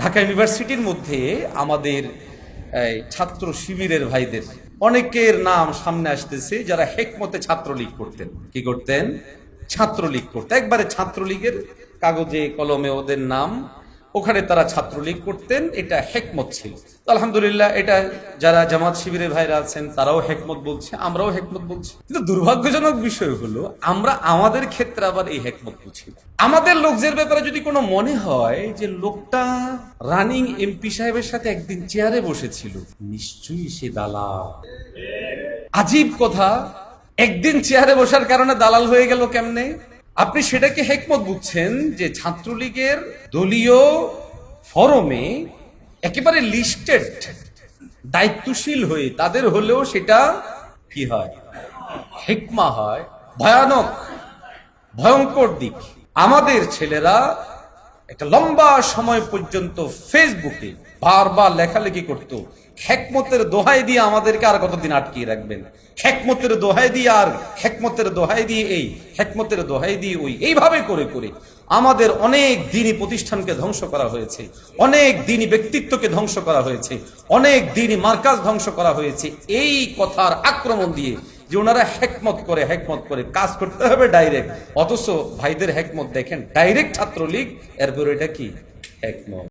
ঢাকা ইউনিভার্সিটির মধ্যে আমাদের ছাত্র শিবিরের ভাইদের অনেকের নাম সামনে আসতেছে যারা হেকমতে ছাত্রলীগ করতেন। কি করতেন? ছাত্রলীগ করতেন। একবারে ছাত্রলীগের কাগজে, কলমে ওদের নাম ওখানে তারা ছাত্রলীগ করতেন, এটা হেকমত ছিল। আলহামদুলিল্লাহ, এটা যারা জামাত শিবিরের ভাইরা আছেন, তারাও হেকমত বলছে, আমরাও হেকমত বলছি। কিন্তু দুর্ভাগ্যজনক বিষয় হলো, আমরা আমাদের ক্ষেত্রে আবার এই হেকমত বুঝি। আমাদের লোকদের ব্যাপারে যদি কোনো মনে হয় যে লোকটা রানিং এমপি সাহেবের সাথে একদিন চেয়ারে বসেছিল, নিশ্চয়ই সে দালাল। আজীব কথা, একদিন চেয়ারে বসার কারণে দালাল হয়ে গেল কেমনে? আপনি সেটাকে হেকমত বুঝছেন যে ছাত্রলীগের দলীয় ফরমে একেবারে লিস্টেড দায়িত্বশীল হয়ে তাদের হলেও সেটা কি হয়? হেকমা হয়, ভয়ানক, ভয়ঙ্কর দিক। আমাদের ছেলেরা একটা লম্বা সময় পর্যন্ত ফেসবুকে বারবার লেখালেখি করত। হেকমতের দোহাই দিয়ে আমাদেরকে আর কতদিন আটকিয়ে রাখবেন? হেকমতের দোহাই দিয়ে আর হেকমতের দোহাই দিয়ে এই, হেকমতের দোহাই দিয়ে ওই। এইভাবে করে করে আমাদের অনেক দিনই প্রতিষ্ঠানকে ধ্বংস করা হয়েছে, অনেক দিনই ব্যক্তিত্বকে ধ্বংস করা হয়েছে, অনেক দিনই মার্কাজ ধ্বংস করা হয়েছে। এই কথার আক্রমণ দিয়ে যে ওনারা হ্যাকমত করে হ্যাকমত করে কাজ করতে হবে ডাইরেক্ট অথচ ভাইদের হ্যাকমত দেখেন ডাইরেক্ট ছাত্রলীগ, এরপর এটা কি? হেকমত।